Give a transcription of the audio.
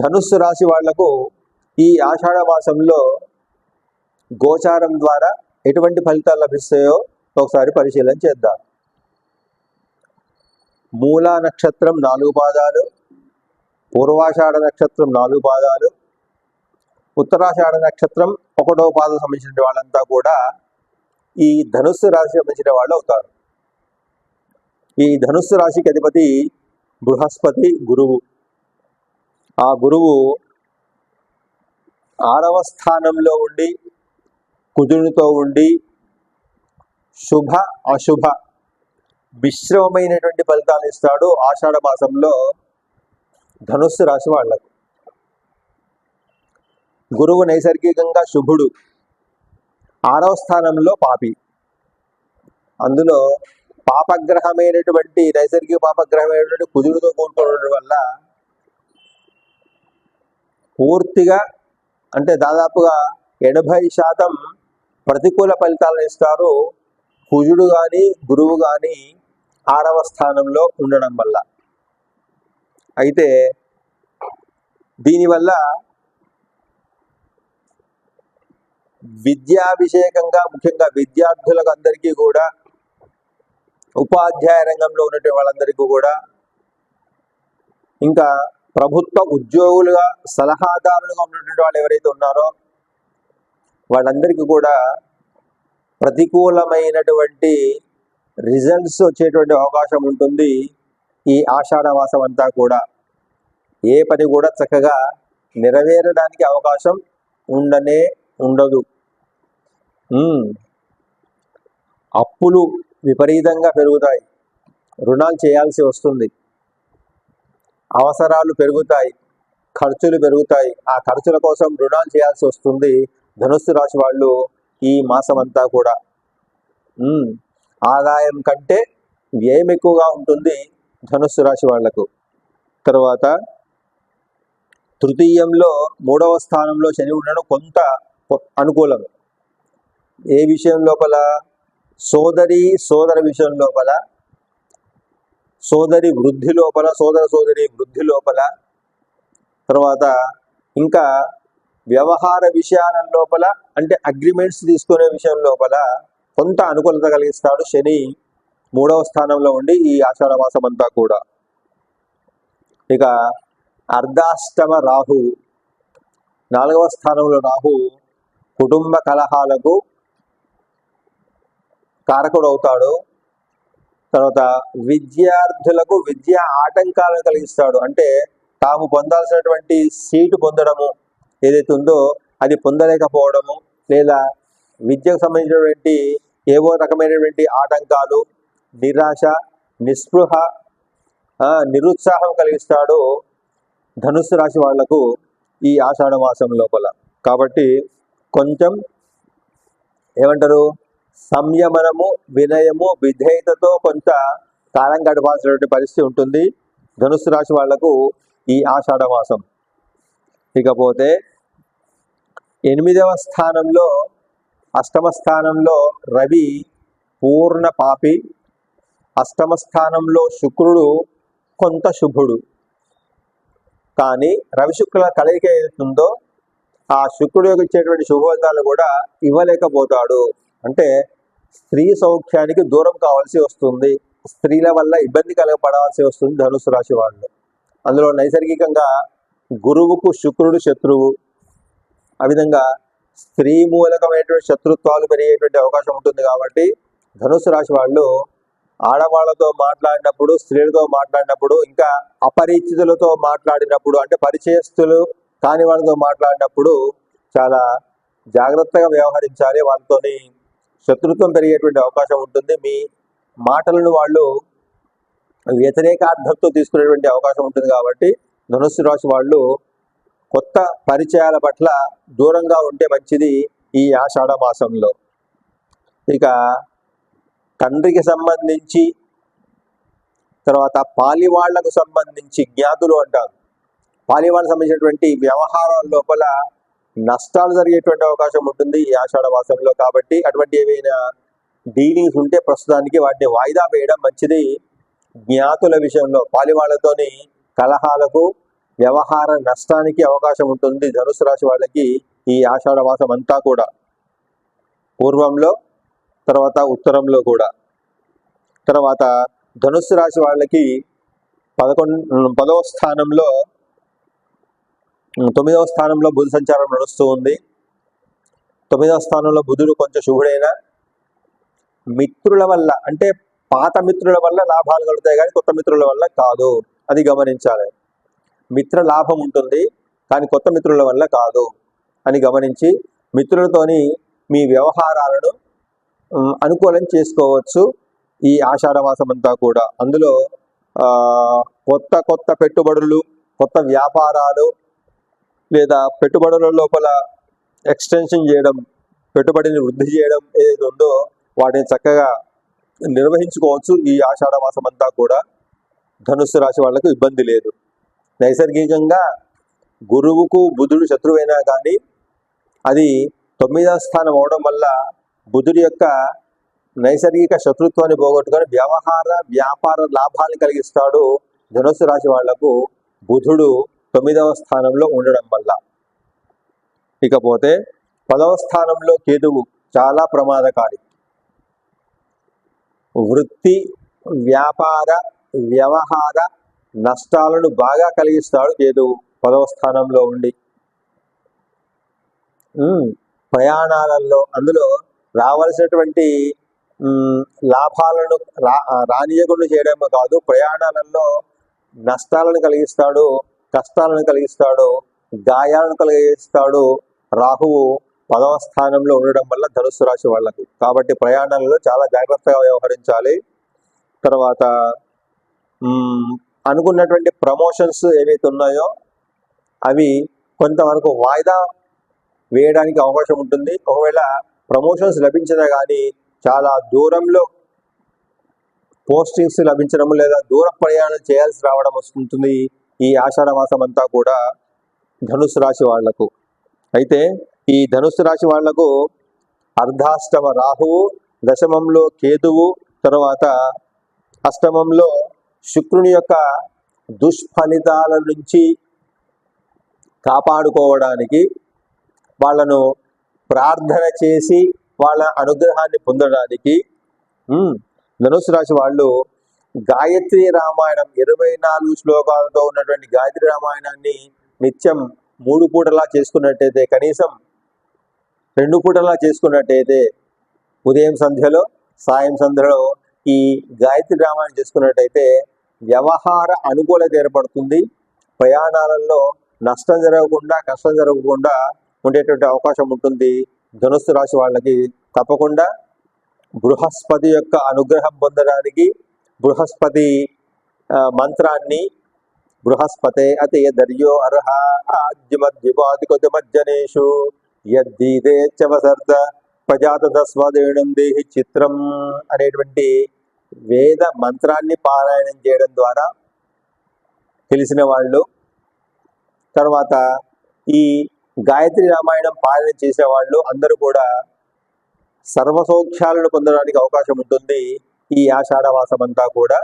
ధనుస్సు రాశి వాళ్ళకు ఈ ఆషాఢ మాసంలో గోచారం ద్వారా ఎటువంటి ఫలితాలు లభిస్తాయో ఒకసారి పరిశీలన చేద్దాం. మూలా నక్షత్రం నాలుగు పాదాలు పూర్వాషాఢ నక్షత్రం నాలుగు పాదాలు ఉత్తరాషాఢ నక్షత్రం ఒకటో పాదం సంబంధించిన వాళ్ళంతా కూడా ఈ ధనుస్సు రాశి సంబంధించిన వాళ్ళు అవుతారు. ఈ ధనుస్సు రాశికి అధిపతి బృహస్పతి గురువు. ఆ గురువు ఆరవ స్థానంలో ఉండి కుజునితో ఉండి శుభ అశుభ మిశ్రమమైనటువంటి ఫలితాలు ఇస్తాడు ఆషాఢ మాసంలో ధనుస్సు రాశి వాళ్ళకు గురువు నైసర్గికంగా శుభుడు ఆరవ స్థానంలో పాపి. అందులో పాపగ్రహమైనటువంటి నైసర్గిక పాపగ్రహమైనటువంటి కుజుడితో కూడుకోవడం వల్ల పూర్తిగా అంటే దాదాపుగా ఎనభై శాతం ప్రతికూల ఫలితాలను ఇస్తారు. కుజుడు కానీ గురువు కానీ ఆరవ స్థానంలో ఉండడం వల్ల. అయితే దీనివల్ల విద్యాభిషేకంగా ముఖ్యంగా విద్యార్థులకు అందరికీ కూడా ఉపాధ్యాయ రంగంలో ఉన్నటువంటి వాళ్ళందరికీ కూడా ఇంకా ప్రభుత్వ ఉద్యోగులుగా సలహాదారులుగా ఉన్నటువంటి వాళ్ళు ఎవరైతే ఉన్నారో వాళ్ళందరికీ కూడా ప్రతికూలమైనటువంటి రిజల్ట్స్ వచ్చేటువంటి అవకాశం ఉంటుంది. ఈ ఆషాఢవాసం అంతా కూడా ఏ పని కూడా చక్కగా నెరవేరడానికి అవకాశం ఉండనే ఉండదు. అప్పులు విపరీతంగా పెరుగుతాయి. రుణాలు చేయాల్సి వస్తుంది. అవసరాలు పెరుగుతాయి ఖర్చులు పెరుగుతాయి. ఆ ఖర్చుల కోసం రుణాలు చేయాల్సి వస్తుంది ధనుస్సు రాశి వాళ్ళు ఈ మాసం అంతా కూడా ఆదాయం కంటే వ్యయం ఎక్కువగా ఉంటుంది ధనుస్సు రాశి వాళ్ళకు. తర్వాత తృతీయంలో మూడవ స్థానంలో శని ఉండడం కొంత అనుకూలం. ఏ విషయం లోపల? సోదరి సోదర విషయం లోపల సోదరి వృద్ధి లోపల సోదర సోదరి వృద్ధి లోపల తర్వాత ఇంకా వ్యవహార విషయాల లోపల అంటే అగ్రిమెంట్స్ తీసుకునే విషయం లోపల కొంత అనుకూలత కలిగిస్తాడు శని మూడవ స్థానంలో ఉండి ఈ ఆషాఢ మాసం అంతా కూడా. ఇక అర్ధాష్టమ రాహు నాలుగవ స్థానంలో రాహు కుటుంబ కలహాలకు కారకుడు అవుతాడు తర్వాత విద్యార్థులకు విద్య ఆటంకాలను కలిగిస్తాడు. అంటే తాము పొందాల్సినటువంటి సీటు పొందడము ఏదైతే ఉందో అది పొందలేకపోవడము లేదా విద్యకు సంబంధించినటువంటి ఏవో రకమైనటువంటి ఆటంకాలు నిరాశ నిస్పృహ నిరుత్సాహం కలిగిస్తాడు ధనుస్సు రాశి వాళ్ళకు ఈ ఆషాఢ మాసం లోపల. కాబట్టి కొంచెం ఏమంటారు? సంయమనము వినయము విధేయతతో కొంత కాలం గడపాల్సినటువంటి పరిస్థితి ఉంటుంది. ధనుసు రాశి వాళ్ళకు ఈ ఆషాఢ మాసం. ఇకపోతే ఎనిమిదవ స్థానంలో అష్టమ స్థానంలో రవి పూర్ణ పాపి. అష్టమ స్థానంలో శుక్రుడు కొంత శుభుడు. కానీ రవి శుక్రుల కలయిక ఏదైతుందో ఆ శుక్రుడు యొక్క ఇచ్చేటువంటి శుభఫలితాలు కూడా ఇవ్వలేకపోతాడు. అంటే స్త్రీ సౌఖ్యానికి దూరం కావాల్సి వస్తుంది. స్త్రీల వల్ల ఇబ్బంది కలగపడాల్సి వస్తుంది ధనుసు రాశి వాళ్ళు. అందులో నైసర్గికంగా గురువుకు శుక్రుడు శత్రువు. ఆ విధంగా స్త్రీ మూలకమైనటువంటి శత్రుత్వాలు పెరిగేటువంటి అవకాశం ఉంటుంది కాబట్టి ధనుసు రాశి వాళ్ళు ఆడవాళ్ళతో మాట్లాడినప్పుడు స్త్రీలతో మాట్లాడినప్పుడు ఇంకా అపరిచితులతో మాట్లాడినప్పుడు అంటే పరిచయస్తులు కాని వాళ్ళతో మాట్లాడినప్పుడు చాలా జాగ్రత్తగా వ్యవహరించాలి. వాళ్ళతోని శత్రుత్వం పెరిగేటువంటి అవకాశం ఉంటుంది. మీ మాటలను వాళ్ళు వ్యతిరేకార్థంతో తీసుకునేటువంటి అవకాశం ఉంటుంది కాబట్టి ధనుస్సు రాశి వాళ్ళు కొత్త పరిచయాల పట్ల దూరంగా ఉంటే మంచిది ఈ ఆషాఢ మాసంలో. ఇక తండ్రికి సంబంధించి తర్వాత పాలివాళ్ళకు సంబంధించి జ్ఞాతులు అంటారు. పాలివాళ్ళకు సంబంధించినటువంటి వ్యవహారాల లోపల నష్టాలు జరిగేటువంటి అవకాశం ఉంటుంది ఈ ఆషాఢ మాసంలో కాబట్టి అటువంటి ఏవైనా డీలింగ్స్ ఉంటే ప్రస్తుతానికి వాటిని వాయిదా వేయడం మంచిది. జ్ఞాతుల విషయంలో పాలివాళ్ళతోని కలహాలకు వ్యవహార నష్టానికి అవకాశం ఉంటుంది ధనుసు రాశి వాళ్ళకి ఈ ఆషాఢ మాసం అంతా కూడా. పూర్వంలో తర్వాత ఉత్తరంలో కూడా. తర్వాత ధనుస్సు రాశి వాళ్ళకి పదకొండు పదవ స్థానంలో తొమ్మిదవ స్థానంలో బుధ సంచారం నడుస్తూ ఉంది. తొమ్మిదవ స్థానంలో బుధుడు కొంచెం శుభుడైనా మిత్రుల వల్ల అంటే పాత మిత్రుల వల్ల లాభాలు కలుగుతాయి కానీ కొత్త మిత్రుల వల్ల కాదు. అది గమనించాలి. మిత్ర లాభం ఉంటుంది కానీ కొత్త మిత్రుల వల్ల కాదు అని గమనించి మిత్రులతోని మీ వ్యవహారాలను అనుకూలం చేసుకోవచ్చు ఈ ఆషాఢమాసం అంతా కూడా. అందులో కొత్త కొత్త పెట్టుబడులు కొత్త వ్యాపారాలు లేదా పెట్టుబడుల లోపల ఎక్స్టెన్షన్ చేయడం పెట్టుబడిని వృద్ధి చేయడం ఏదైతే ఉందో వాటిని చక్కగా నిర్వహించుకోవచ్చు. ఈ ఆషాఢ మాసం అంతా కూడా ధనుస్సు రాశి వాళ్ళకు ఇబ్బంది లేదు. నైసర్గికంగా గురువుకు బుధుడు శత్రువైనా కానీ అది తొమ్మిదవ స్థానం అవడం వల్ల బుధుడి యొక్క నైసర్గిక శత్రుత్వాన్ని పోగొట్టుకొని వ్యవహార వ్యాపార లాభాన్ని కలిగిస్తాడు ధనుస్సు రాశి వాళ్ళకు బుధుడు తొమ్మిదవ స్థానంలో ఉండడం వల్ల. ఇకపోతే పదవ స్థానంలో కేతువు చాలా ప్రమాదకారి. వృత్తి వ్యాపార వ్యవహార నష్టాలను బాగా కలిగిస్తాడు కేతువు పదవ స్థానంలో ఉండి. ప్రయాణాలలో అందులో రావాల్సినటువంటి లాభాలను రా రానియకుండా చేయడమే కాదు ప్రయాణాలలో నష్టాలను కలిగిస్తాడు కష్టాలను కలిగిస్తాడు గాయాలను కలిగిస్తాడు రాహువు పదవ స్థానంలో ఉండడం వల్ల ధనుస్సు రాశి వాళ్ళకి. కాబట్టి ప్రయాణాలలో చాలా జాగ్రత్తగా వ్యవహరించాలి. తర్వాత అనుకున్నటువంటి ప్రమోషన్స్ ఏవైతే ఉన్నాయో అవి కొంతవరకు వాయిదా వేయడానికి అవకాశం ఉంటుంది. ఒకవేళ ప్రమోషన్స్ లభించినా కానీ చాలా దూరంలో పోస్టింగ్స్ లభించడం లేదా దూర ప్రయాణం చేయాల్సి రావడం వస్తుంటుంది. ఈ ఆషాఢ మాసం అంతా కూడా ధనుసు రాశి వాళ్ళకు. అయితే ఈ ధనుసు రాశి వాళ్ళకు అర్ధాష్టమ రాహువు దశమంలో కేతువు తర్వాత అష్టమంలో శుక్రుని యొక్క దుష్ఫలితాల నుంచి కాపాడుకోవడానికి వాళ్ళను ప్రార్థన చేసి వాళ్ళ అనుగ్రహాన్ని పొందడానికి ధనుసు రాశి వాళ్ళు గాయత్రి రామాయణం ఇరవై నాలుగు శ్లోకాలతో ఉన్నటువంటి గాయత్రి రామాయణాన్ని నిత్యం మూడు పూటలా చేసుకున్నట్టయితే కనీసం రెండు పూటలా చేసుకున్నట్టయితే ఉదయం సంధ్యలో సాయం సంధ్యలో ఈ గాయత్రి రామాయణం చేసుకున్నట్టయితే వ్యవహార అనుకూలత ఏర్పడుతుంది. ప్రయాణాలలో నష్టం జరగకుండా కష్టం జరగకుండా ఉండేటువంటి అవకాశం ఉంటుంది. ధనుస్సు రాశి వాళ్ళకి తప్పకుండా బృహస్పతి యొక్క అనుగ్రహం పొందడానికి బృహస్పతి మంత్రాన్ని బృహస్పతే అతి దర్యో అర్హ ఆద్యమద్యపాదికొద్యమజ్జనేషు యద్దీదేచ్చవసర్ద ప్రజాత స్వదేణం దేహి చిత్రం అనేటువంటి వేద మంత్రాన్ని పారాయణం చేయడం ద్వారా తెలిసిన వాళ్ళు. తర్వాత ఈ గాయత్రి రామాయణం పాలన చేసేవాళ్ళు అందరూ కూడా సర్వ పొందడానికి అవకాశం ఉంటుంది. ఈ ఆషాఢ మాసం కూడా